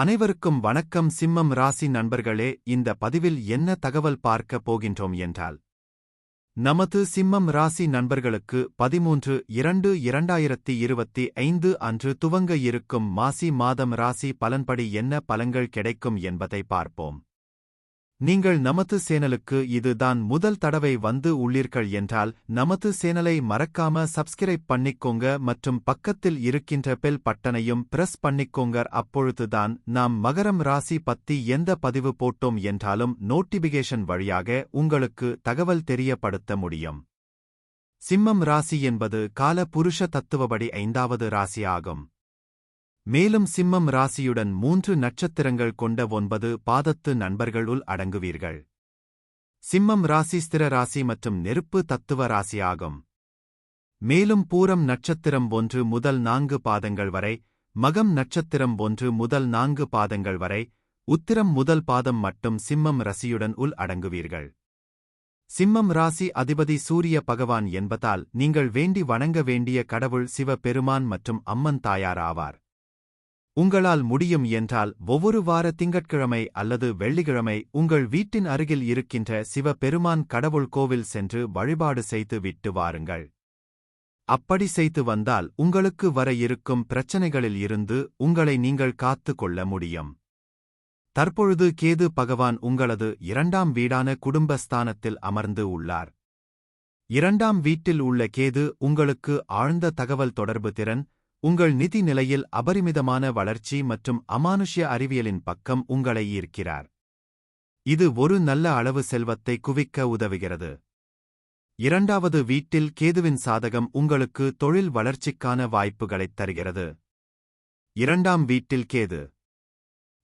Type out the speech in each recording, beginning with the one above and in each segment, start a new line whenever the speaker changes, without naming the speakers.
அனைவருக்கும் வணக்கம். சிம்மம் ராசி நண்பர்களே இந்த பதிவில் என்ன தகவல் பார்க்க போகின்றோம் என்றால் நமது சிம்மம் ராசி நண்பர்களுக்கு பதிமூன்று இரண்டு இரண்டாயிரத்தி இருபத்தி ஐந்து அன்று துவங்க இருக்கும் மாசி மாதம் ராசி பலன்படி என்ன பலன்கள் கிடைக்கும் என்பதை பார்ப்போம். நீங்கள் நமது சேனலுக்கு இதுதான் முதல் தடவை வந்து உள்ளீர்கள் என்றால் நமது சேனலை மறக்காம சப்ஸ்கிரைப் பண்ணிக்கோங்க மற்றும் பக்கத்தில் இருக்கின்ற பெல் பட்டனையும் பிரஸ் பண்ணிக்கோங்க. அப்பொழுதுதான் நாம் மகரம் ராசி பத்தி எந்த பதிவு போட்டோம் என்றாலும் நோட்டிபிகேஷன் வழியாக உங்களுக்கு தகவல் தெரியப்படுத்த முடியும். சிம்மம் ராசி என்பது கால புருஷ தத்துவபடி ஐந்தாவது ராசி ஆகும் மேலும் சிம்மம் ராசியுடன் மூன்று நட்சத்திரங்கள் கொண்ட ஒன்பது பாதத்து நண்பர்களுள் அடங்குவீர்கள். சிம்மம் ராசி ஸ்திர ராசி மற்றும் நெருப்பு தத்துவ ராசி ஆகும் மேலும் பூரம் நட்சத்திரம் ஒன்று முதல் நான்கு பாதங்கள் வரை மகம் நட்சத்திரம் ஒன்று முதல் நான்கு பாதங்கள் வரை உத்திரம் முதல் பாதம் மட்டும் சிம்மம் ரசியுடன் உள் அடங்குவீர்கள். சிம்மம் ராசி அதிபதி சூரிய பகவான் என்பதால் நீங்கள் வேண்டி வணங்க வேண்டிய கடவுள் சிவபெருமான் மற்றும் அம்மன் தாயார் ஆவார். உங்களால் முடியும் என்றால் ஒவ்வொரு வார திங்கட்கிழமை அல்லது வெள்ளிக்கிழமை உங்கள் வீட்டின் அருகில் இருக்கின்ற சிவபெருமான் கடவுள் கோவில் சென்று வழிபாடு செய்து விட்டு வாருங்கள். அப்படி செய்து வந்தால் உங்களுக்கு வர இருக்கும் பிரச்சனைகளில் இருந்து உங்களை நீங்கள் காத்து கொள்ள முடியும். தற்பொழுது கேது பகவான் உங்களது இரண்டாம் வீடான குடும்பஸ்தானத்தில் அமர்ந்து உள்ளார். இரண்டாம் வீட்டில் உள்ள கேது உங்களுக்கு ஆழ்ந்த தகவல் தொடர்பு திறன் உங்கள் நிதி நிலையில் அபரிமிதமான வளர்ச்சி மற்றும் அமானுஷ்ய அறிவியலின் பக்கம் உங்களை ஈர்க்கிறார். இது ஒரு நல்ல அளவு செல்வத்தை குவிக்க உதவுகிறது. இரண்டாவது வீட்டில் கேதுவின் சாதகம் உங்களுக்கு தொழில் வளர்ச்சிக்கான வாய்ப்புகளைத் தருகிறது. இரண்டாம் வீட்டில் கேது.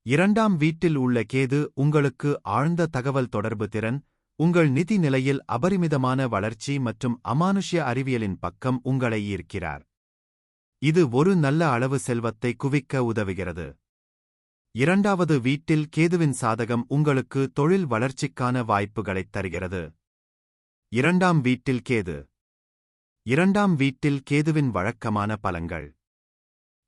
இரண்டாம் வீட்டில் உள்ள கேது உங்களுக்கு ஆழ்ந்த தகவல் தொடர்பு திறன் உங்கள் நிதி நிலையில் அபரிமிதமான வளர்ச்சி மற்றும் அமானுஷ்ய அறிவியலின் பக்கம் உங்களை ஈர்க்கிறார். இது ஒரு நல்ல அளவு செல்வத்தை குவிக்க உதவுகிறது. இரண்டாவது வீட்டில் கேதுவின் சாதகம் உங்களுக்கு தொழில் வளர்ச்சிக்கான வாய்ப்புகளைத் தருகிறது. இரண்டாம் வீட்டில் கேது. இரண்டாம் வீட்டில் கேதுவின் வழக்கமான பலங்கள்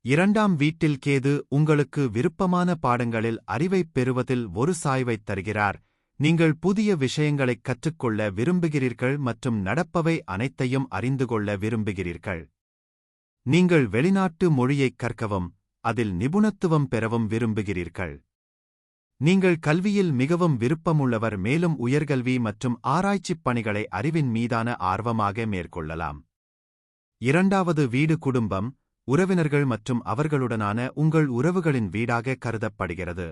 இரண்டாம் வீட்டில் கேது உங்களுக்கு விருப்பமான பாடங்களில் அறிவைப் பெறுவதில் ஒரு சாய்வைத் தருகிறார். நீங்கள் புதிய விஷயங்களைக் கற்றுக்கொள்ள விரும்புகிறீர்கள் மற்றும் நடப்பவை அனைத்தையும் அறிந்து கொள்ள விரும்புகிறீர்கள். நீங்கள் வெளிநாட்டு மொழியைக் கற்கவும் அதில் நிபுணத்துவம் பெறவும் விரும்புகிறீர்கள். நீங்கள் கல்வியில் மிகவும் விருப்பமுள்ளவர் மேலும் உயர்கல்வி மற்றும் ஆராய்ச்சிப் பணிகளை அறிவின் மீதான ஆர்வமாக மேற்கொள்ளலாம். இரண்டாவது வீடு குடும்பம் உறவினர்கள் மற்றும் அவர்களுடனான உங்கள் உறவுகளின் வீடாக கருதப்படுகிறது.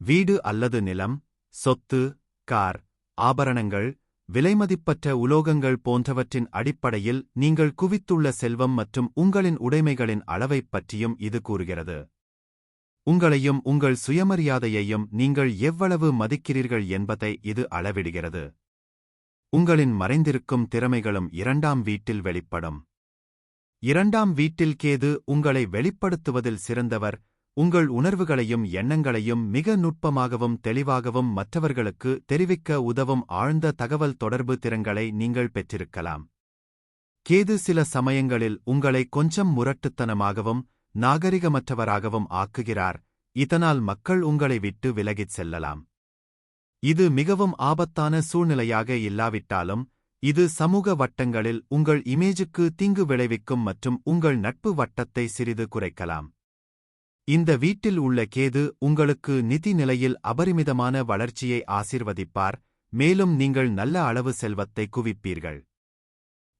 வீடு அல்லது நிலம் சொத்து கார் ஆபரணங்கள் விலைமதிப்பற்ற உலோகங்கள் போன்றவற்றின் அடிப்படையில் நீங்கள் குவித்துள்ள செல்வம் மற்றும் உங்களின் உடைமைகளின் அளவைப் பற்றியும் இது கூறுகிறது. உங்களையும் உங்கள் சுயமரியாதையையும் நீங்கள் எவ்வளவு மதிக்கிறீர்கள் என்பதை இது அளவிடுகிறது. உங்களின் மறைந்திருக்கும் திறமைகளும் இரண்டாம் வீட்டில் வெளிப்படும். இரண்டாம் வீட்டில் கேது உங்களை வெளிப்படுத்துவதில் சிறந்தவர் உங்கள் உணர்வுகளையும் எண்ணங்களையும் மிக நுட்பமாகவும் தெளிவாகவும் மற்றவர்களுக்கு தெரிவிக்க உதவும் ஆழ்ந்த தகவல் தொடர்பு திறன்களை நீங்கள் பெற்றிருக்கலாம். கேது சில சமயங்களில் உங்களை கொஞ்சம் முரட்டுத்தனமாகவும் நாகரிகமற்றவராகவும் ஆக்குகிறார். இதனால் மக்கள் உங்களை விட்டு விலகிச் செல்லலாம். இது மிகவும் ஆபத்தான சூழ்நிலையாக இல்லாவிட்டாலும் இது சமூக வட்டங்களில் உங்கள் இமேஜுக்கு தீங்கு விளைவிக்கும் மற்றும் உங்கள் நட்பு வட்டத்தை சிறிது குறைக்கலாம். இந்த வீட்டில் உள்ள கேது உங்களுக்கு நிதி நிலையில் அபரிமிதமான வளர்ச்சியை ஆசிர்வதிப்பார் மேலும் நீங்கள் நல்ல அளவு செல்வத்தை குவிப்பீர்கள்.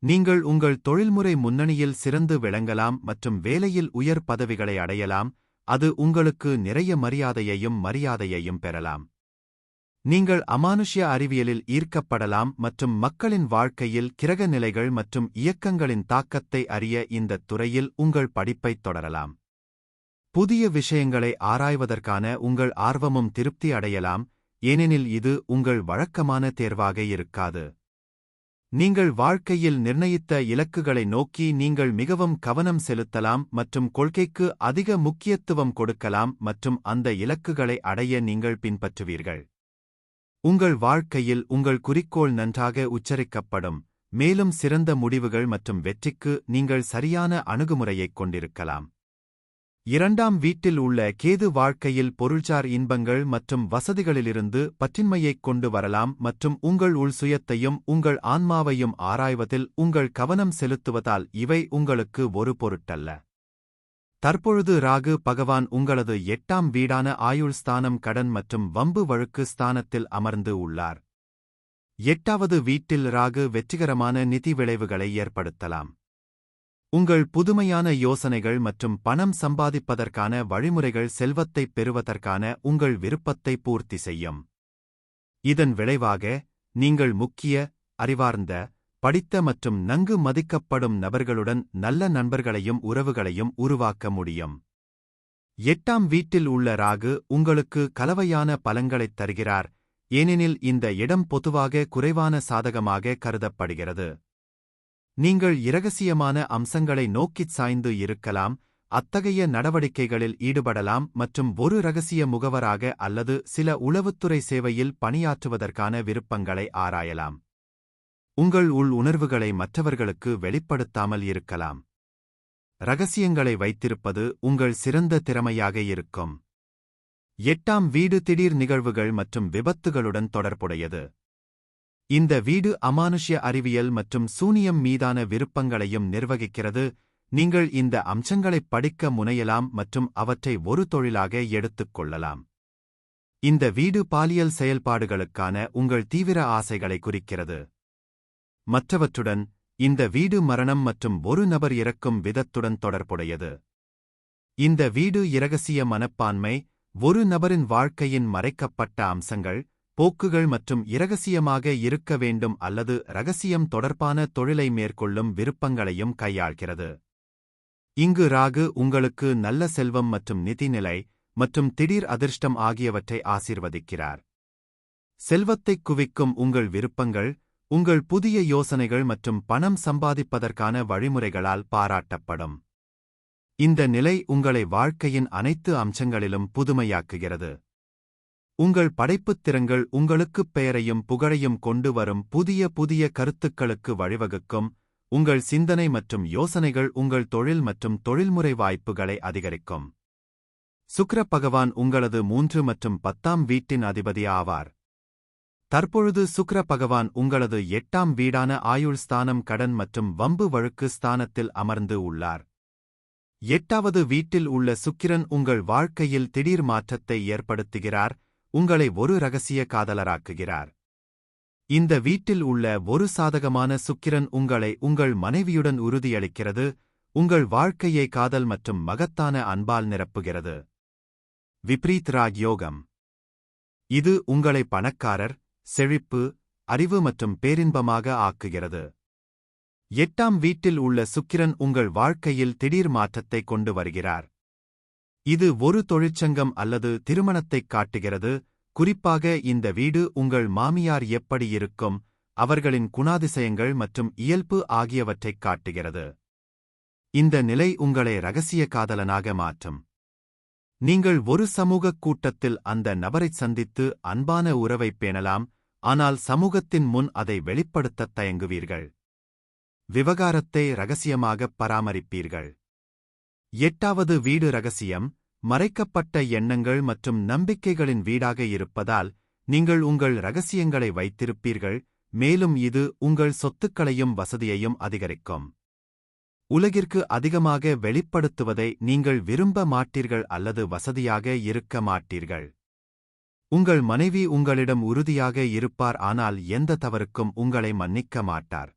நீங்கள் உங்கள் தொழில்முறை முன்னணியில் சிறந்து விளங்கலாம் மற்றும் வேலையில் உயர் பதவிகளை அடையலாம் அது உங்களுக்கு நிறைய மரியாதையையும் மரியாதையையும் பெறலாம். நீங்கள் அமானுஷ்ய அறிவியலில் ஈர்க்கப்படலாம் மற்றும் மக்களின் வாழ்க்கையில் கிரக நிலைகள் மற்றும் இயக்கங்களின் தாக்கத்தை அறிய இந்த துறையில் உங்கள் படிப்பைத் தொடரலாம். புதிய விஷயங்களை ஆராய்வதற்கான உங்கள் ஆர்வமும் திருப்தி அடையலாம் ஏனெனில் இது உங்கள் வழக்கமான தேர்வாக இருக்காது. நீங்கள் வாழ்க்கையில் நிர்ணயித்த இலக்குகளை நோக்கி நீங்கள் மிகவும் கவனம் செலுத்தலாம் மற்றும் கொள்கைக்கு அதிக முக்கியத்துவம் கொடுக்கலாம் மற்றும் அந்த இலக்குகளை அடைய நீங்கள் பின்பற்றுவீர்கள். உங்கள் வாழ்க்கையில் உங்கள் குறிக்கோள் நன்றாக உச்சரிக்கப்படும் மேலும் சிறந்த முடிவுகள் மற்றும் வெற்றிக்கு நீங்கள் சரியான அணுகுமுறையைக் கொண்டிருக்கலாம். இரண்டாம் வீட்டில் உள்ள கேது வாழ்க்கையில் பொருள்சார் இன்பங்கள் மற்றும் வசதிகளிலிருந்து பற்றின்மையைக் கொண்டு வரலாம் மற்றும் உங்கள் உள் சுயத்தையும் உங்கள் ஆன்மாவையும் ஆராய்வதில் உங்கள் கவனம் செலுத்துவதால் இவை உங்களுக்கு ஒரு பொருட்டல்ல. தற்பொழுது ராகு பகவான் உங்களது எட்டாம் வீடான ஆயுள் ஸ்தானம் கடன் மற்றும் வம்பு வழுக்கு ஸ்தானத்தில் அமர்ந்து உள்ளார். எட்டாவது வீட்டில் ராகு வெற்றிகரமான நிதி விளைவுகளை ஏற்படுத்தலாம். உங்கள் புதுமையான யோசனைகள் மற்றும் பணம் சம்பாதிப்பதற்கான வழிமுறைகள் செல்வத்தைப் பெறுவதற்கான உங்கள் விருப்பத்தை பூர்த்தி செய்யும். இதன் விளைவாக நீங்கள் முக்கிய அறிவார்ந்த படித்த மற்றும் நன்கு மதிக்கப்படும் நபர்களுடன் நல்ல நண்பர்களையும் உறவுகளையும் உருவாக்க முடியும். எட்டாம் வீட்டில் உள்ள ராகு உங்களுக்கு கலவையான பலங்களைத் தருகிறார் ஏனெனில் இந்த இடம் பொதுவாக குறைவான சாதகமாக கருதப்படுகிறது. நீங்கள் இரகசியமான அம்சங்களை நோக்கிச் சாய்ந்து இருக்கலாம் அத்தகைய நடவடிக்கைகளில் ஈடுபடலாம் மற்றும் ஒரு ரகசிய முகவராக அல்லது சில உளவுத்துறை சேவையில் பணியாற்றுவதற்கான விருப்பங்களை ஆராயலாம். உங்கள் உள் உணர்வுகளை மற்றவர்களுக்கு வெளிப்படுத்தாமல் இருக்கலாம். ரகசியங்களை வைத்திருப்பது உங்கள் சிறந்த திறமையாக இருக்கும். எட்டாம் வீடு திடீர் நிகழ்வுகள் மற்றும் விபத்துகளுடன் தொடர்புடையது. இந்த வீடு அமானுஷ்ய அறிவியல் மற்றும் சூனியம் மீதான விருப்பங்களையும் நிர்வகிக்கிறது. நீங்கள் இந்த அம்சங்களைப் படிக்க முனையலாம் மற்றும் அவற்றை ஒரு தொழிலாக எடுத்துக் கொள்ளலாம். இந்த வீடு பாலியல் செயல்பாடுகளுக்கான உங்கள் தீவிர ஆசைகளை குறிக்கிறது. மற்றவற்றுடன் இந்த வீடு மரணம் மற்றும் ஒரு நபர் இறக்கும் விதத்துடன் தொடர்புடையது. இந்த வீடு இரகசிய மனப்பான்மை ஒரு நபரின் வாழ்க்கையின் மறைக்கப்பட்ட அம்சங்கள் போக்குகள் மற்றும் இரகசியமாக இருக்க வேண்டும் அல்லது ரகசியம் தொடர்பான தொழிலை மேற்கொள்ளும் விருப்பங்களையும் கையாள்கிறது. இங்கு ராகு உங்களுக்கு நல்ல செல்வம் மற்றும் நிதிநிலை மற்றும் திடீர் அதிர்ஷ்டம் ஆகியவற்றை ஆசீர்வதிக்கிறார். செல்வத்தைக் குவிக்கும் உங்கள் விருப்பங்கள் உங்கள் புதிய யோசனைகள் மற்றும் பணம் சம்பாதிப்பதற்கான வழிமுறைகளால் பாராட்டப்படும். இந்த நிலை உங்களை வாழ்க்கையின் அனைத்து அம்சங்களிலும் புதுமையாக்குகிறது. உங்கள் படைப்புத் திறங்கள் உங்களுக்குப் பெயரையும் புகழையும் கொண்டு வரும் புதிய புதிய கருத்துக்களுக்கு வழிவகுக்கும். உங்கள் சிந்தனை மற்றும் யோசனைகள் உங்கள் தொழில் மற்றும் தொழில்முறை வாய்ப்புகளை அதிகரிக்கும். சுக்ர பகவான் உங்களது மூன்று மற்றும் பத்தாம் வீட்டின் அதிபதி ஆவார். தற்பொழுது சுக்ர பகவான் உங்களது எட்டாம் வீடான ஆயுள் ஸ்தானம் கடன் மற்றும் வம்பு வழுக்கு ஸ்தானத்தில் அமர்ந்து உள்ளார். எட்டாவது வீட்டில் உள்ள சுக்கிரன் உங்கள் வாழ்க்கையில் திடீர் மாற்றத்தை ஏற்படுத்துகிறார். உங்களை ஒரு ரகசிய காதலராக்குகிறார். இந்த வீட்டில் உள்ள ஒரு சாதகமான சுக்கிரன் உங்களை உங்கள் மனைவியுடன் உறுதியளிக்கிறது உங்கள் வாழ்க்கையை காதல் மற்றும் மகத்தான அன்பால் நிரப்புகிறது. விப்ரீத் ராக் யோகம். இது உங்களை பணக்காரர் செழிப்பு அறிவு மற்றும் பேரின்பமாக ஆக்குகிறது. எட்டாம் வீட்டில் உள்ள சுக்கிரன் உங்கள் வாழ்க்கையில் திடீர் மாற்றத்தை கொண்டு வருகிறார். இது ஒரு தொழிற்சங்கம் அல்லது திருமணத்தைக் காட்டுகிறது. குறிப்பாக இந்த வீடு உங்கள் மாமியார் எப்படி இருக்கும் அவர்களின் குணாதிசயங்கள் மற்றும் இயல்பு ஆகியவற்றைக் காட்டுகிறது. இந்த நிலை உங்களை ரகசிய காதலனாக மாற்றும். நீங்கள் ஒரு சமூகக் கூட்டத்தில் அந்த நபரைச் சந்தித்து அன்பான உறவைப் பேணலாம் ஆனால் சமூகத்தின் முன் அதை வெளிப்படுத்தத் தயங்குவீர்கள். விவகாரத்தை ரகசியமாகப் பராமரிப்பீர்கள். எட்டாவது வீடு ரகசியம் மறைக்கப்பட்ட எண்ணங்கள் மற்றும் நம்பிக்கைகளின் வீடாக இருப்பதால் நீங்கள் உங்கள் ரகசியங்களை வைத்திருப்பீர்கள் மேலும் இது உங்கள் சொத்துக்களையும் வசதியையும் அதிகரிக்கும். உலகிற்கு அதிகமாக வெளிப்படுத்துவதை நீங்கள் விரும்ப மாட்டீர்கள் அல்லது வசதியாக இருக்க மாட்டீர்கள். உங்கள் மனைவி உங்களிடம் உறுதியாக இருப்பார் ஆனால் எந்த தவறுக்கும் உங்களை மன்னிக்க மாட்டார்.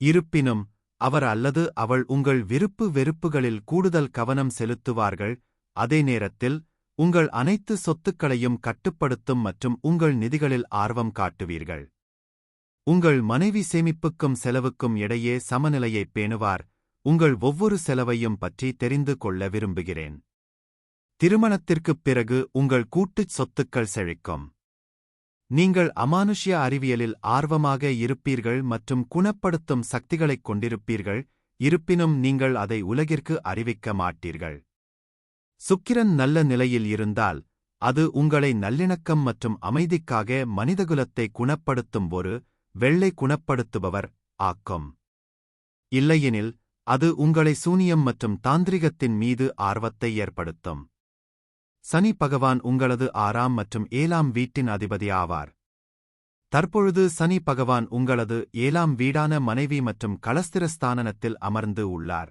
இருப்பினும் அவர் அல்லது அவள் உங்கள் விருப்பு வெறுப்புகளில் கூடுதல் கவனம் செலுத்துவார்கள் அதே நேரத்தில் உங்கள் அனைத்து சொத்துக்களையும் கட்டுப்படுத்தும் மற்றும் உங்கள் நிதிகளில் ஆர்வம் காட்டுவீர்கள். உங்கள் மனைவி சேமிப்புக்கும் செலவுக்கும் இடையே சமநிலையைப் பேணுவார் உங்கள் ஒவ்வொரு செலவையும் பற்றி தெரிந்து கொள்ள விரும்புகிறேன். திருமணத்திற்குப் பிறகு உங்கள் கூட்டுச் சொத்துக்கள் செழிக்கும். நீங்கள் அமானுஷ்ய அறிவியலில் ஆர்வமாக இருப்பீர்கள் மற்றும் குணப்படுத்தும் சக்திகளைக் கொண்டிருப்பீர்கள் இருப்பினும் நீங்கள் அதை உலகிற்கு அறிவிக்க மாட்டீர்கள். சுக்கிரன் நல்ல நிலையில் இருந்தால் அது உங்களை நல்லிணக்கம் மற்றும் அமைதிக்காக மனிதகுலத்தை குணப்படுத்தும் ஒரு வெள்ளை குணப்படுத்துபவர் ஆக்கும். இல்லையெனில் அது உங்களை சூனியம் மற்றும் தாந்திரிகத்தின் மீது ஆர்வத்தை ஏற்படுத்தும். சனி பகவான் உங்களது ஆறாம் மற்றும் ஏழாம் வீட்டின் அதிபதி ஆவார் தற்பொழுது சனி பகவான் உங்களது ஏழாம் வீடான மனைவி மற்றும் கலஸ்திரஸ்தானனத்தில் அமர்ந்து உள்ளார்.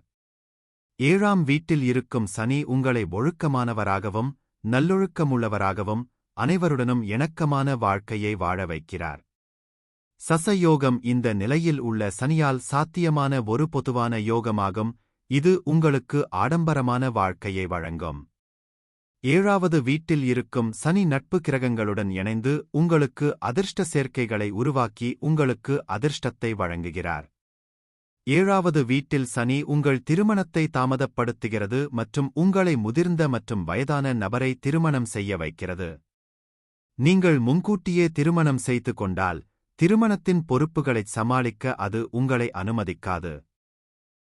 ஏழாம் வீட்டில் இருக்கும் சனி உங்களை ஒழுக்கமானவராகவும் நல்லொழுக்கமுள்ளவராகவும் அனைவருடனும் இணக்கமான வாழ்க்கையை வாழ வைக்கிறார். சசயோகம் இந்த நிலையில் உள்ள சனியால் சாத்தியமான ஒரு பொதுவான யோகமாகும். இது உங்களுக்கு ஆடம்பரமான வாழ்க்கையை வழங்கும். ஏழாவது வீட்டில் இருக்கும் சனி நட்பு கிரகங்களுடன் இணைந்து உங்களுக்கு அதிர்ஷ்ட சேர்க்கைகளை உருவாக்கி உங்களுக்கு அதிர்ஷ்டத்தை வழங்குகிறார். ஏழாவது வீட்டில் சனி உங்கள் திருமணத்தை தாமதப்படுத்துகிறது மற்றும் உங்களை முதிர்ந்த மற்றும் வயதான நபரை திருமணம் செய்ய வைக்கிறது. நீங்கள் முன்கூட்டியே திருமணம் செய்து கொண்டால் திருமணத்தின் பொறுப்புகளைச் சமாளிக்க அது உங்களை அனுமதிக்காது.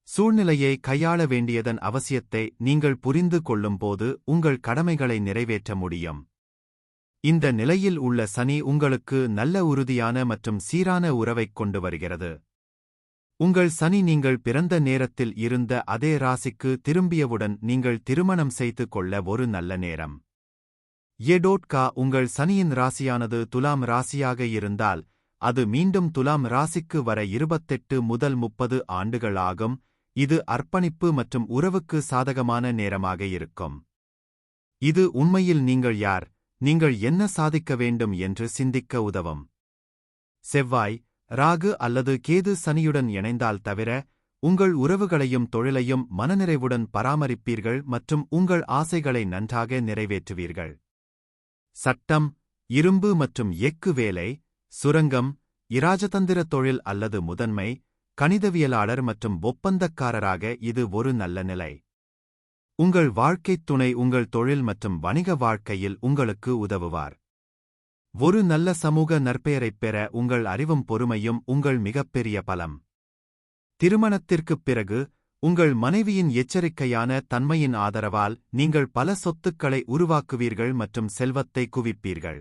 சூழ்நிலையை கையாள வேண்டியதன் அவசியத்தை நீங்கள் புரிந்து கொள்ளும்போது உங்கள் கடமைகளை நிறைவேற்ற முடியும். இந்த நிலையில் உள்ள சனி உங்களுக்கு நல்ல உறுதியான மற்றும் சீரான உறவைக் கொண்டு வருகிறது. உங்கள் சனி நீங்கள் பிறந்த நேரத்தில் இருந்த அதே ராசிக்கு திரும்பியவுடன் நீங்கள் திருமணம் செய்து கொள்ள ஒரு நல்ல நேரம். எடோட்கா உங்கள் சனியின் ராசியானது துலாம் ராசியாக இருந்தால் அது மீண்டும் துலாம் ராசிக்கு வர இருபத்தெட்டு முதல் முப்பது ஆண்டுகள் ஆகும் இது அர்ப்பணிப்பு மற்றும் உறவுக்கு சாதகமான நேரமாக இருக்கும். இது உண்மையில் நீங்கள் யார் நீங்கள் என்ன சாதிக்க வேண்டும் என்று சிந்திக்க உதவும். செவ்வாய் ராகு அல்லது கேது சனியுடன் இணைந்தால் தவிர உங்கள் உறவுகளையும் தொழிலையும் மனநிறைவுடன் பராமரிப்பீர்கள் மற்றும் உங்கள் ஆசைகளை நன்றாக நிறைவேற்றுவீர்கள். சட்டம் இரும்பு மற்றும் எக்கு வேலை சுரங்கம் இராஜதந்திர தொழில் அல்லது முதன்மை கணிதவியலாளர் மற்றும் ஒப்பந்தக்காரராக இது ஒரு நல்ல நிலை. உங்கள் வாழ்க்கைத் துணை உங்கள் தொழில் மற்றும் வணிக வாழ்க்கையில் உங்களுக்கு உதவுவார். ஒரு நல்ல சமூக நற்பெயரைப் பெற உங்கள் அறிவும் பொறுமையும் உங்கள் மிகப்பெரிய பலம். திருமணத்திற்குப் பிறகு உங்கள் மனைவியின் எச்சரிக்கையான தன்மையின் ஆதரவால் நீங்கள் பல சொத்துக்களை உருவாக்குவீர்கள் மற்றும் செல்வத்தை குவிப்பீர்கள்.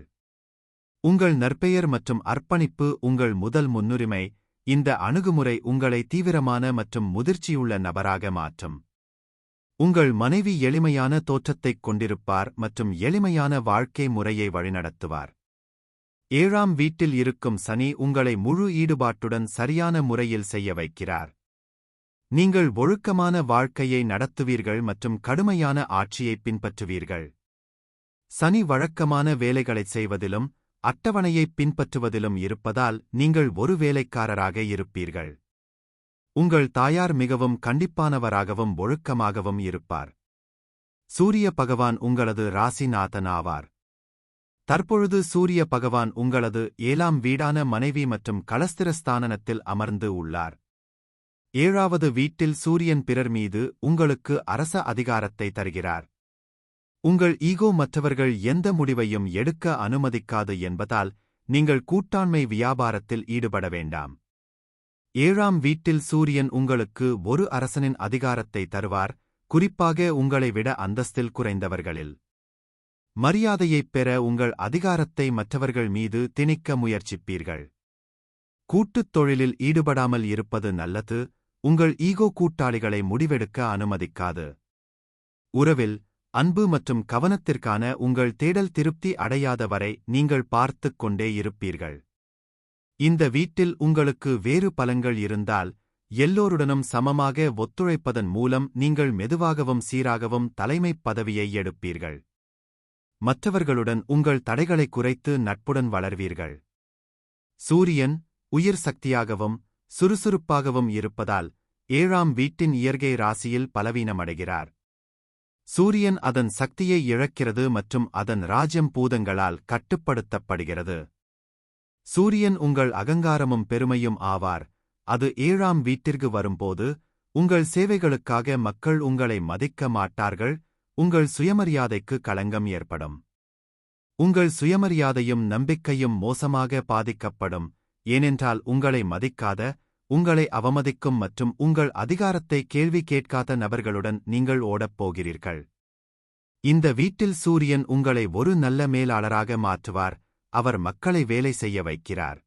உங்கள் நற்பெயர் மற்றும் அர்ப்பணிப்பு உங்கள் முதல் முன்னுரிமை இந்த அணுகுமுறை உங்களை தீவிரமான மற்றும் முதிர்ச்சியுள்ள நபராக மாற்றும். உங்கள் மனைவி எளிமையான தோற்றத்தைக் கொண்டிருப்பார் மற்றும் எளிமையான வாழ்க்கை முறையை வழிநடத்துவார். ஏழாம் வீட்டில் இருக்கும் சனி உங்களை முழு ஈடுபாட்டுடன் சரியான முறையில் செய்ய வைக்கிறார். நீங்கள் ஒழுக்கமான வாழ்க்கையை நடத்துவீர்கள் மற்றும் கடுமையான ஆட்சியை பின்பற்றுவீர்கள். சனி வழக்கமான வேலைகளைச் செய்வதிலும் அட்டவணையைப் பின்பற்றுவதிலும் இருப்பதால் நீங்கள் ஒரு வேலைக்காரராக இருப்பீர்கள். உங்கள் தாயார் மிகவும் கண்டிப்பானவராகவும் ஒழுக்கமாகவும் இருப்பார். சூரிய பகவான் உங்களது ராசிநாதன் ஆவார். தற்பொழுது சூரிய பகவான் உங்களது ஏழாம் வீடான மனைவி மற்றும் கலஸ்திரஸ்தானத்தில் அமர்ந்து உள்ளார். ஏழாவது வீட்டில் சூரியன் பிறர் மீது உங்களுக்கு அரச அதிகாரத்தை தருகிறார். உங்கள் ஈகோ மற்றவர்கள் எந்த முடிவையும் எடுக்க அனுமதிக்காது என்பதால் நீங்கள் கூட்டாண்மை வியாபாரத்தில் ஈடுபட வேண்டாம். ஏழாம் வீட்டில் சூரியன் உங்களுக்கு ஒரு அரசனின் அதிகாரத்தை தருவார் குறிப்பாக உங்களை விட அந்தஸ்தில் குறைந்தவர்களில். மரியாதையைப் பெற உங்கள் அதிகாரத்தை மற்றவர்கள் மீது திணிக்க முயற்சிப்பீர்கள். கூட்டுத் தொழிலில் ஈடுபடாமல் இருப்பது நல்லது உங்கள் ஈகோ கூட்டாளிகளை முடிவெடுக்க அனுமதிக்காது. உறவில் அன்பு மற்றும் கவனத்திற்கான உங்கள் தேடல் திருப்தி அடையாத வரை நீங்கள் பார்த்துக் கொண்டே இருப்பீர்கள். இந்த வீட்டில் உங்களுக்கு வேறு பலங்கள் இருந்தால் எல்லோருடனும் சமமாக ஒத்துழைப்பதன் மூலம் நீங்கள் மெதுவாகவும் சீராகவும் தலைமைப் பதவியை எடுப்பீர்கள். மற்றவர்களுடன் உங்கள் தடைகளை குறைத்து நட்புடன் வளர்வீர்கள். சூரியன் உயிர் சக்தியாகவும் சுறுசுறுப்பாகவும் இருப்பதால் ஏழாம் வீட்டின் இயற்கை ராசியில் பலவீனமடைகிறார். சூரியன் அதன் சக்தியை இழக்கிறது மற்றும் அதன் ராஜ்யம் பூதங்களால் கட்டுப்படுத்தப்படுகிறது. சூரியன் உங்கள் அகங்காரமும் பெருமையும் ஆவார். அது ஏழாம் வீட்டிற்கு வரும்போது உங்கள் சேவைகளுக்காக மக்கள் உங்களை மதிக்க மாட்டார்கள் உங்கள் சுயமரியாதைக்கு களங்கம் ஏற்படும். உங்கள் சுயமரியாதையும் நம்பிக்கையும் மோசமாக பாதிக்கப்படும் ஏனென்றால் உங்களை மதிக்காத உங்களை அவமதிக்கும் மற்றும் உங்கள் அதிகாரத்தை கேள்வி கேட்காத நபர்களுடன் நீங்கள் ஓடப் போகிறீர்கள். இந்த வீட்டில் சூரியன் உங்களை ஒரு நல்ல மேலாளராக மாற்றுவார் அவர் மக்களை வேலை செய்ய வைக்கிறார்.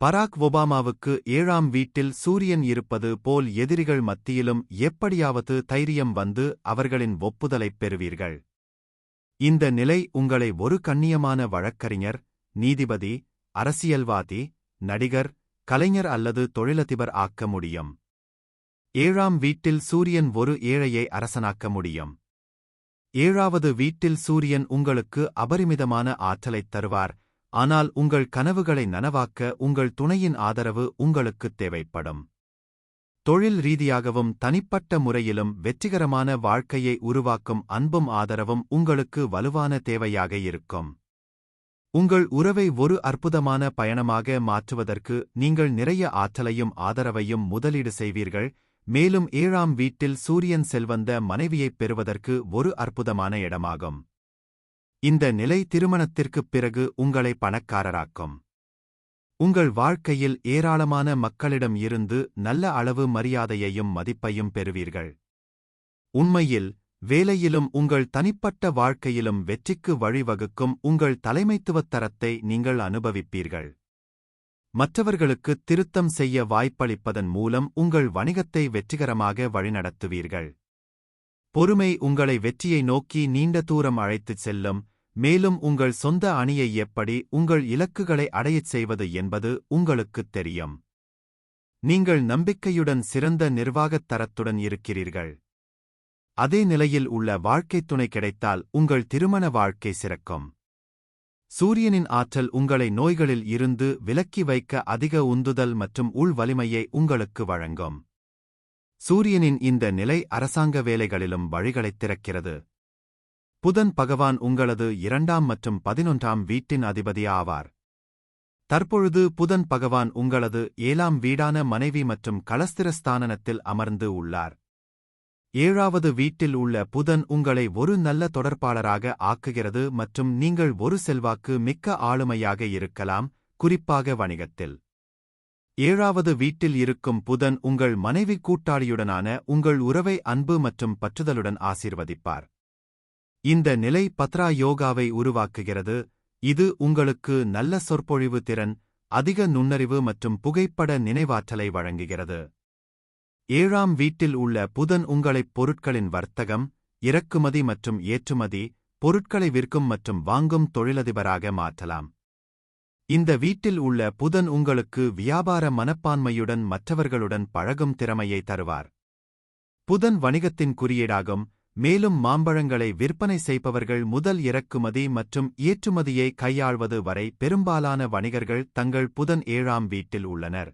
பராக் ஒபாமாவுக்கு ஏழாம் வீட்டில் சூரியன் இருப்பது போல் எதிரிகள் மத்தியிலும் எப்படியாவது தைரியம் வந்து அவர்களின் ஒப்புதலைப் பெறுவீர்கள். இந்த நிலை உங்களை ஒரு கண்ணியமான வழக்கறிஞர் நீதிபதி அரசியல்வாதி நடிகர் கலைஞர் அல்லது தொழிலதிபர் ஆக்க முடியும். ஏழாம் வீட்டில் சூரியன் ஒரு ஏழையை அரசனாக்க முடியும். ஏழாவது வீட்டில் சூரியன் உங்களுக்கு அபரிமிதமான ஆற்றலைத் தருவார். ஆனால் உங்கள் கனவுகளை நனவாக்க உங்கள் துணையின் ஆதரவு உங்களுக்குத் தேவைப்படும். தொழில் ரீதியாகவும் தனிப்பட்ட முறையிலும் வெற்றிகரமான வாழ்க்கையை உருவாக்கும் அன்பும் ஆதரவும் உங்களுக்கு வலுவான தேவையாக இருக்கும். உங்கள் உறவை ஒரு அற்புதமான பயணமாக மாற்றுவதற்கு நீங்கள் நிறைய ஆற்றலையும் ஆதரவையும் முதலீடு செய்வீர்கள். மேலும் ஏழாம் வீட்டில் சூரியன் செல்வந்த மனைவியைப் பெறுவதற்கு ஒரு அற்புதமான இடமாகும். இந்த நிலை திருமணத்திற்குப் பிறகு உங்களை பணக்காரராக்கும். உங்கள் வாழ்க்கையில் ஏராளமான மக்களிடம் இருந்து நல்ல அளவு மரியாதையையும் மதிப்பையும் பெறுவீர்கள். உண்மையில் வேலையிலும் உங்கள் தனிப்பட்ட வாழ்க்கையிலும் வெற்றிக்கு வழிவகுக்கும் உங்கள் தலைமைத்துவத் தரத்தை நீங்கள் அனுபவிப்பீர்கள். மற்றவர்களுக்கு திருத்தம் செய்ய வாய்ப்பளிப்பதன் மூலம் உங்கள் வணிகத்தை வெற்றிகரமாக வழிநடத்துவீர்கள். பொறுமை உங்களை வெற்றியை நோக்கி நீண்ட தூரம் அழைத்துச் செல்லும் மேலும் உங்கள் சொந்த அணியை எப்படி உங்கள் இலக்குகளை அடையச் செய்வது என்பது உங்களுக்குத் தெரியும். நீங்கள் நம்பிக்கையுடன் சிறந்த நிர்வாகத் தரத்துடன் இருக்கிறீர்கள். அதே நிலையில் உள்ள வாழ்க்கைத் துணை கிடைத்தால் உங்கள் திருமண வாழ்க்கை சிறக்கும். சூரியனின் ஆற்றல் உங்களை நோய்களில் இருந்து விலக்கி வைக்க அதிக உந்துதல் மற்றும் உள் வலிமையை உங்களுக்கு வழங்கும். சூரியனின் இந்த நிலை அரசாங்க வேலைகளிலும் வழிகளைத் திறக்கிறது. புதன் பகவான் உங்களது இரண்டாம் மற்றும் பதினொன்றாம் வீட்டின் அதிபதி ஆவார். தற்பொழுது புதன் பகவான் உங்களது ஏழாம் வீடான மனைவி மற்றும் களஸ்திரஸ்தானனத்தில் அமர்ந்து உள்ளார். ஏழாவது வீட்டில் உள்ள புதன் உங்களை ஒரு நல்ல தொடர்பாளராக ஆக்குகிறது மற்றும் நீங்கள் ஒரு செல்வாக்கு மிக்க ஆளுமையாக இருக்கலாம் குறிப்பாக வணிகத்தில். ஏழாவது வீட்டில் இருக்கும் புதன் உங்கள் மனைவி கூட்டாளியுடனான உங்கள் உறவை அன்பு மற்றும் பற்றுதலுடன் ஆசீர்வதிப்பார். இந்த நிலை பத்ரா யோகாவை உருவாக்குகிறது. இது உங்களுக்கு நல்ல சொற்பொழிவு திறன் அதிக நுண்ணறிவு மற்றும் புகைப்பட நினைவாற்றலை வழங்குகிறது. ஏழாம் வீட்டில் உள்ள புதன் உங்களைப் பொருட்களின் வர்த்தகம் இறக்குமதி மற்றும் ஏற்றுமதி பொருட்களை விற்கும் மற்றும் வாங்கும் தொழிலதிபராக மாற்றலாம். இந்த வீட்டில் உள்ள புதன் உங்களுக்கு வியாபார மனப்பான்மையுடன் மற்றவர்களுடன் பழகும் திறமையை தருவார். புதன் வணிகத்தின் குறியீடாகும் மேலும் மாம்பழங்களை விற்பனை செய்பவர்கள் முதல் இறக்குமதி மற்றும் ஏற்றுமதியை கையாள்வது வரை பெரும்பாலான வணிகர்கள் தங்கள் புதன் ஏழாம் வீட்டில் உள்ளனர்.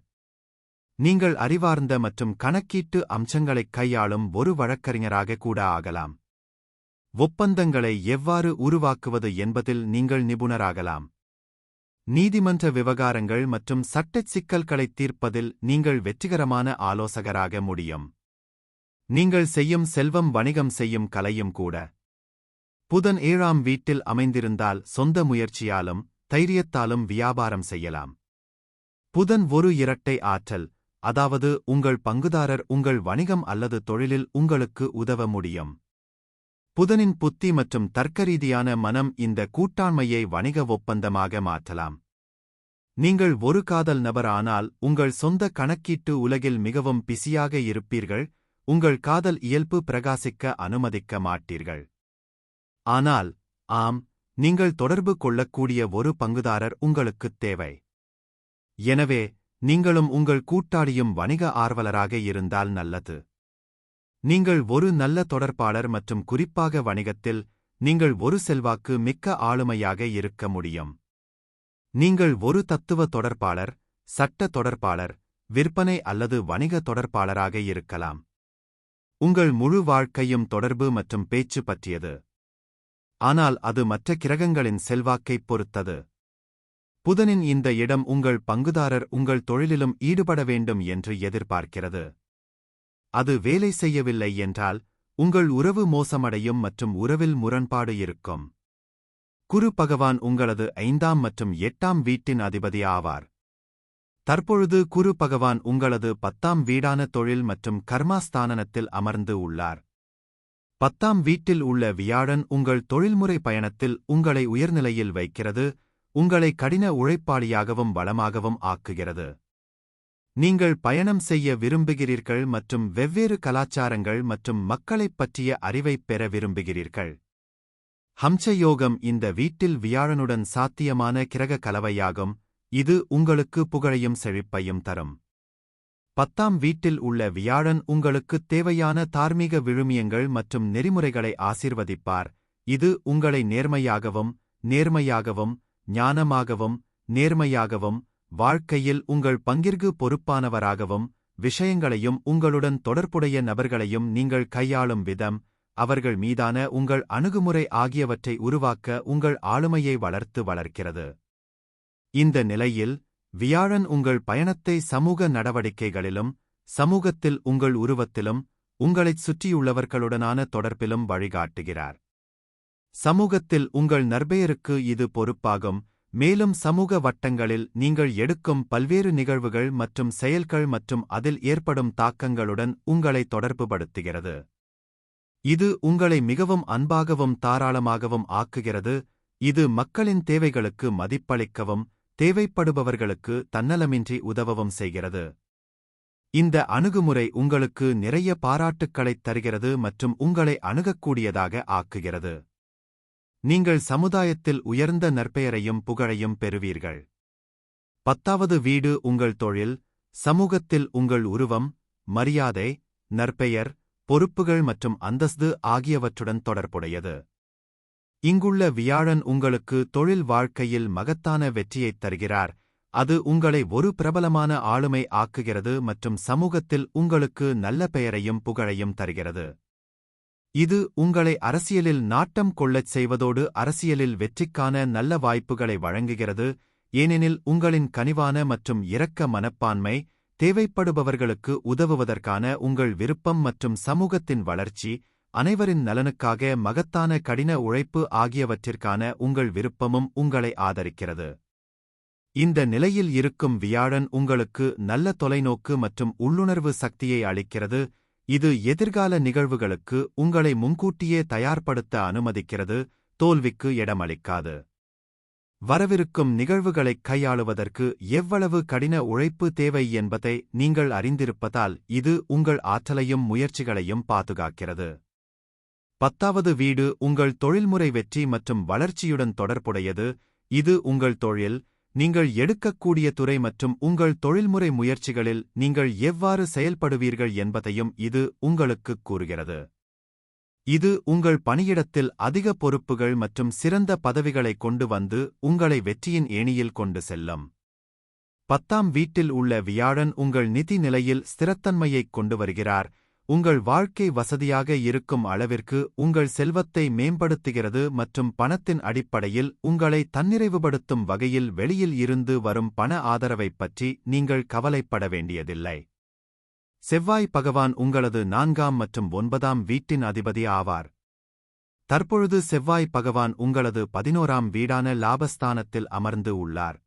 நீங்கள் அறிவார்ந்த மற்றும் கணக்கீட்டு அம்சங்களைக் கையாளும் ஒரு வழக்கறிஞராக கூட ஆகலாம். ஒப்பந்தங்களை எவ்வாறு உருவாக்குவது என்பதில் நீங்கள் நிபுணராகலாம். நீதிமன்ற விவகாரங்கள் மற்றும் சட்டச் சிக்கல்களைத் தீர்ப்பதில் நீங்கள் வெற்றிகரமான ஆலோசகராக முடியும். நீங்கள் செய்யும் செல்வம் வணிகம் செய்யும் கலையும் கூட. புதன் ஏழாம் வீட்டில் அமைந்திருந்தால் சொந்த முயற்சியாலும் தைரியத்தாலும் வியாபாரம் செய்யலாம். புதன் ஒரு இரட்டை ஆற்றல் அதாவது உங்கள் பங்குதாரர் உங்கள் வணிகம் அல்லது தொழிலில் உங்களுக்கு உதவ முடியும். புதனின் புத்தி மற்றும் தர்க்கரீதியான மனம் இந்த கூட்டாண்மையை வணிக ஒப்பந்தமாக மாற்றலாம். நீங்கள் ஒரு காதல் நபரானால் உங்கள் சொந்த கணக்கீட்டு உலகில் மிகவும் பிஸியாக இருப்பீர்கள் உங்கள் காதல் இயல்பு பிரகாசிக்க அனுமதிக்க மாட்டீர்கள். ஆனால் ஆம் நீங்கள் தொடர்பு கொள்ளக்கூடிய ஒரு பங்குதாரர் உங்களுக்குத் தேவை. எனவே நீங்களும் உங்கள் கூட்டாளியும் வணிக ஆர்வலராக இருந்தால் நல்லது. நீங்கள் ஒரு நல்ல தொடர்பாளர் மற்றும் குறிப்பாக வணிகத்தில் நீங்கள் ஒரு செல்வாக்கு மிக்க ஆளுமையாக இருக்க முடியும். நீங்கள் ஒரு தத்துவ தொடர்பாளர் சட்ட தொடர்பாளர் விற்பனை அல்லது வணிக தொடர்பாளராக இருக்கலாம். உங்கள் முழு வாழ்க்கையும் தொடர்பு மற்றும் பேச்சு பற்றியது. ஆனால் அது மற்ற கிரகங்களின் செல்வாக்கைப் பொறுத்தது. புதனின் இந்த இடம் உங்கள் பங்குதாரர் உங்கள் தொழிலிலும் ஈடுபட வேண்டும் என்று எதிர்பார்க்கிறது. அது வேலை செய்யவில்லை என்றால் உங்கள் உறவு மோசமடையும் மற்றும் உறவில் முரண்பாடு இருக்கும். குரு பகவான் உங்களது ஐந்தாம் மற்றும் எட்டாம் வீட்டின் அதிபதி ஆவார். தற்பொழுது குரு பகவான் உங்களது பத்தாம் வீடான தொழில் மற்றும் கர்மாஸ்தானனத்தில் அமர்ந்து உள்ளார். பத்தாம் வீட்டில் உள்ள வியாழன் உங்கள் தொழில்முறை பயணத்தில் உங்களை உயர்நிலையில் வைக்கிறது உங்களை கடின உழைப்பாளியாகவும் வளமாகவும் ஆக்குகிறது. நீங்கள் பயணம் செய்ய விரும்புகிறீர்கள் மற்றும் வெவ்வேறு கலாச்சாரங்கள் மற்றும் மக்களைப் பற்றிய அறிவைப் பெற விரும்புகிறீர்கள். ஹம்சயோகம் இந்த வீட்டில் வியாழனுடன் சாத்தியமான கிரக கலவையாகும். இது உங்களுக்கு புகழையும் செழிப்பையும் தரும். பத்தாம் வீட்டில் உள்ள வியாழன் உங்களுக்குத் தேவையான தார்மீக விழுமியங்கள் மற்றும் நெறிமுறைகளை ஆசிர்வதிப்பார். இது உங்களை நேர்மையாகவும் நேர்மையாகவும் ஞானமாகவும் நேர்மையாகவும் வாழ்க்கையில் உங்கள் பங்கிற்கு பொறுப்பானவராகவும் விஷயங்களையும் உங்களுடன் தொடர்புடைய நபர்களையும் நீங்கள் கையாளும் விதம் அவர்கள் மீதான உங்கள் அணுகுமுறை ஆகியவற்றை உருவாக்க உங்கள் ஆளுமையை வளர்த்து வளர்க்கிறது. இந்த நிலையில் வியாழன் உங்கள் பயணத்தை சமூக நடவடிக்கைகளிலும் சமூகத்தில் உங்கள் உருவத்திலும் உங்களைச் சுற்றியுள்ளவர்களுடனான தொடர்பிலும் வழிகாட்டுகிறார். சமூகத்தில் உங்கள் நற்பெயருக்கு இது பொறுப்பாகும். மேலும் சமூக வட்டங்களில் நீங்கள் எடுக்கும் பல்வேறு நிகழ்வுகள் மற்றும் செயல்கள் மற்றும் அதில் ஏற்படும் தாக்கங்களுடன் உங்களை தொடர்புபடுத்துகிறது. இது உங்களை மிகவும் அன்பாகவும் தாராளமாகவும் ஆக்குகிறது. இது மக்களின் தேவைகளுக்கு மதிப்பளிக்கவும் தேவைப்படுபவர்களுக்கு தன்னலமின்றி உதவவும் செய்கிறது. இந்த அணுகுமுறை உங்களுக்கு நிறைய பாராட்டுக்களைத் தருகிறது மற்றும் உங்களை அணுகக்கூடியதாக ஆக்குகிறது. நீங்கள் சமுதாயத்தில் உயர்ந்த நற்பெயரையும் புகழையும் பெறுவீர்கள். பத்தாவது வீடு உங்கள் தொழில் சமூகத்தில் உங்கள் உருவம் மரியாதை நற்பெயர் பொறுப்புகள் மற்றும் அந்தஸ்து ஆகியவற்றுடன் தொடர்புடையது. இங்குள்ள வியாழன் உங்களுக்கு தொழில் வாழ்க்கையில் மகத்தான வெற்றியைத் தருகிறார். அது உங்களை ஒரு பிரபலமான ஆளுமை ஆக்குகிறது மற்றும் சமூகத்தில் உங்களுக்கு நல்ல பெயரையும் புகழையும் தருகிறது. இது உங்களை அரசியலில் நாட்டம் கொள்ளச் செய்வதோடு அரசியலில் வெற்றிக்கான நல்ல வாய்ப்புகளை வழங்குகிறது ஏனெனில் உங்களின் கனிவான மற்றும் இரக்க மனப்பான்மை தேவைப்படுபவர்களுக்கு உதவுவதற்கான உங்கள் விருப்பம் மற்றும் சமூகத்தின் வளர்ச்சி அனைவரின் நலனுக்காக மகத்தான கடின உழைப்பு ஆகியவற்றிற்கான உங்கள் விருப்பமும் உங்களை ஆதரிக்கிறது. இந்த நிலையில் இருக்கும் வியாழன் உங்களுக்கு நல்ல தொலைநோக்கு மற்றும் உள்ளுணர்வு சக்தியை அளிக்கிறது இது எதிர்கால நிகழ்வுகளுக்கு உங்களை முன்கூட்டியே தயார்படுத்த அனுமதிக்கிறது தோல்விக்கு இடமளிக்காது. வரவிருக்கும் நிகழ்வுகளைக் கையாளுவதற்கு எவ்வளவு கடின உழைப்பு தேவை என்பதை நீங்கள் அறிந்திருப்பதால் இது உங்கள் ஆற்றலையும் முயற்சிகளையும் பாதுகாக்கிறது. பத்தாவது வீடு உங்கள் தொழில்முறை வெற்றி மற்றும் வளர்ச்சியுடன் தொடர்புடையது இது உங்கள் தொழில் நீங்கள் எடுக்கக்கூடிய துறை மற்றும் உங்கள் தொழில்முறை முயற்சிகளில் நீங்கள் எவ்வாறு செயல்படுவீர்கள் என்பதையும் இது உங்களுக்குக் கூறுகிறது. இது உங்கள் பணியிடத்தில் அதிக பொறுப்புகள் மற்றும் சிறந்த பதவிகளை கொண்டு வந்து உங்களை வெற்றியின் ஏணியில் கொண்டு செல்லும். பத்தாம் வீட்டில் உள்ள வியாழன் உங்கள் நிதி நிலையில் ஸ்திரத்தன்மையைக் கொண்டு வருகிறார். உங்கள் வாழ்க்கை வசதியாக இருக்கும் அளவிற்கு உங்கள் செல்வத்தை மேம்படுத்துகிறது மற்றும் பணத்தின் அடிப்படையில் உங்களை தன்னிறைவுபடுத்தும் வகையில் வெளியில் இருந்து வரும் பண ஆதரவைப் பற்றி நீங்கள் கவலைப்பட வேண்டியதில்லை. செவ்வாய் பகவான் உங்களது நான்காம் மற்றும் ஒன்பதாம் வீட்டின் அதிபதி ஆவார். தற்பொழுது செவ்வாய் பகவான் உங்களது பதினோராம் வீடான லாபஸ்தானத்தில் அமர்ந்து உள்ளார்.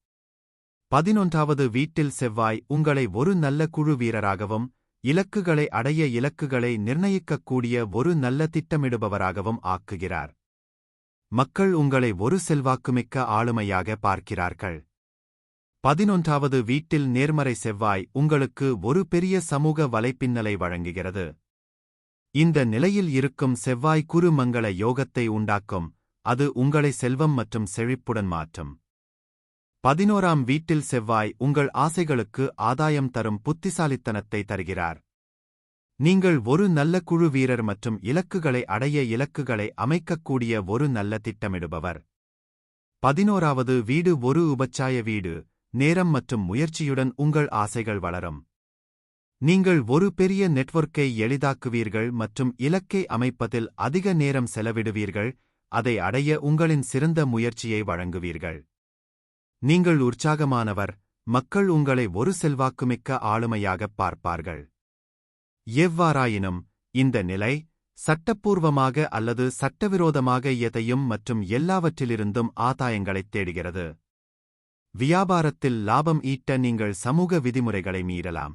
பதினொன்றாவது வீட்டில் செவ்வாய் உங்களை ஒரு நல்ல குழு வீரராகவும் இலக்குகளை அடைய இலக்குகளை நிர்ணயிக்கக்கூடிய ஒரு நல்ல திட்டமிடுபவராகவும் ஆக்குகிறார். மக்கள் உங்களை ஒரு செல்வாக்குமிக்க ஆளுமையாக பார்க்கிறார்கள். பதினொன்றாவது வீட்டில் நேர்மறை செவ்வாய் உங்களுக்கு ஒரு பெரிய சமூக வலைப்பின்னலை வழங்குகிறது. இந்த நிலையில் இருக்கும் செவ்வாய் குறுமங்கள யோகத்தை உண்டாக்கும் அது உங்களை செல்வம் மற்றும் செழிப்புடன் மாற்றும். பதினோராம் வீட்டில் செவ்வாய் உங்கள் ஆசைகளுக்கு ஆதாயம் தரும் புத்திசாலித்தனத்தை தருகிறார். நீங்கள் ஒரு நல்ல குழு வீரர் மற்றும் இலக்குகளை அடைய இலக்குகளை அமைக்கக்கூடிய ஒரு நல்ல திட்டமிடுபவர். பதினோராவது வீடு ஒரு உபச்சாய வீடு நேரம் மற்றும் முயற்சியுடன் உங்கள் ஆசைகள் வளரும். நீங்கள் ஒரு பெரிய நெட்வொர்க்கை எளிதாக்குவீர்கள் மற்றும் இலக்கை அமைப்பதில் அதிக நேரம் செலவிடுவீர்கள் அதை அடைய உங்களின் சிறந்த முயற்சியை வழங்குவீர்கள். நீங்கள் உற்சாகமானவர் மக்கள் உங்களை ஒரு செல்வாக்குமிக்க ஆளுமையாகப் பார்ப்பார்கள். எவ்வாறாயினும் இந்த நிலை சட்டப்பூர்வமாக அல்லது சட்டவிரோதமாக எதையும் மற்றும் எல்லாவற்றிலிருந்தும் ஆதாயங்களைத் தேடுகிறது. வியாபாரத்தில் லாபம் ஈட்ட நீங்கள் சமூக விதிமுறைகளை மீறலாம்.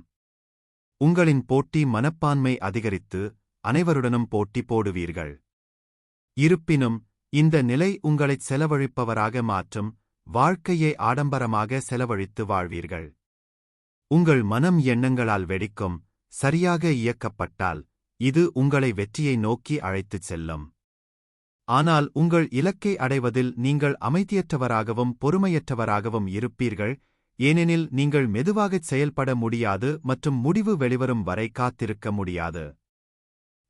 உங்களின் போட்டி மனப்பான்மை அதிகரித்து அனைவருடனும் போட்டி போடுவீர்கள். இருப்பினும் இந்த நிலை உங்களைச் செலவழிப்பவராக மாற்றும் வாழ்க்கையை ஆடம்பரமாக செலவழித்து வாழ்வீர்கள். உங்கள் மனம் எண்ணங்களால் வெடிக்கும் சரியாக இயக்கப்பட்டால் இது உங்களை வெற்றியை நோக்கி அழைத்துச் செல்லும். ஆனால் உங்கள் இலக்கை அடைவதில் நீங்கள் அமைதியற்றவராகவும் பொறுமையற்றவராகவும் இருப்பீர்கள் ஏனெனில் நீங்கள் மெதுவாகச் செயல்பட முடியாது மற்றும் முடிவு வெளிவரும் வரை காத்திருக்க முடியாது.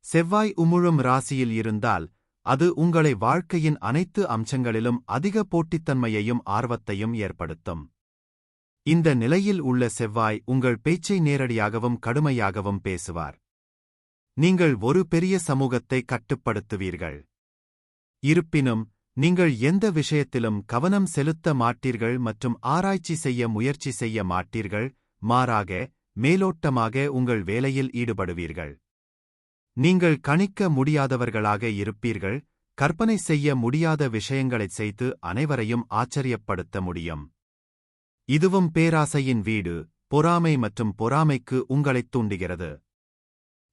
செவ்வாய் உமுழும் ராசியில் இருந்தால் அது உங்களை வாழ்க்கையின் அனைத்து அம்சங்களிலும் அதிக போட்டித்தன்மையையும் ஆர்வத்தையும் ஏற்படுத்தும். இந்த நிலையில் உள்ள செவ்வாய் உங்கள் பேச்சை நேரடியாகவும் கடுமையாகவும் பேசுவார். நீங்கள் ஒரு பெரிய சமூகத்தை கட்டுப்படுத்துவீர்கள். இருப்பினும் நீங்கள் எந்த விஷயத்திலும் கவனம் செலுத்த மாட்டீர்கள் மற்றும் ஆராய்ச்சி செய்ய முயற்சி செய்ய மாட்டீர்கள் மாறாக மேலோட்டமாக உங்கள் வேலையில் ஈடுபடுவீர்கள். நீங்கள் கணிக்க முடியாதவர்களாக இருப்பீர்கள் கற்பனை செய்ய முடியாத விஷயங்களைச் செய்து அனைவரையும் ஆச்சரியப்படுத்த முடியும். இதுவும் பேராசையின் வீடு பொறாமை மற்றும் பொறாமைக்கு உங்களைத் தூண்டுகிறது.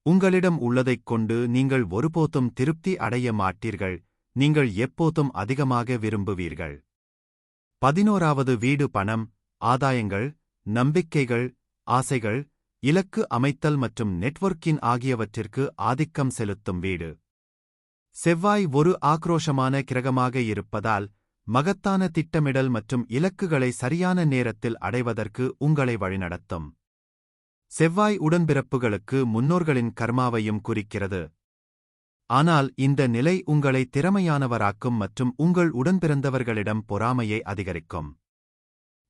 உங்களிடம் உள்ளதைக் கொண்டு நீங்கள் ஒருபோதும் திருப்தி அடைய மாட்டீர்கள் நீங்கள் எப்போதும் அதிகமாக விரும்புவீர்கள். பதினோராவது வீடு பணம் ஆதாயங்கள் நம்பிக்கைகள் ஆசைகள் இலக்கு அமைத்தல் மற்றும் நெட்வொர்க்கின் ஆகியவற்றிற்கு ஆதிக்கம் செலுத்தும் வீடு. செவ்வாய் ஒரு ஆக்ரோஷமான கிரகமாக இருப்பதால் மகத்தான திட்டமிடல் மற்றும் இலக்குகளை சரியான நேரத்தில் அடைவதற்கு உங்களை வழிநடத்தும். செவ்வாய் உடன்பிறப்புகளுக்கு முன்னோர்களின் கர்மாவையும் குறிக்கிறது. ஆனால் இந்த நிலை உங்களை திறமையானவராக்கும் மற்றும் உங்கள் உடன்பிறந்தவர்களிடம் பொறாமையை அதிகரிக்கும்.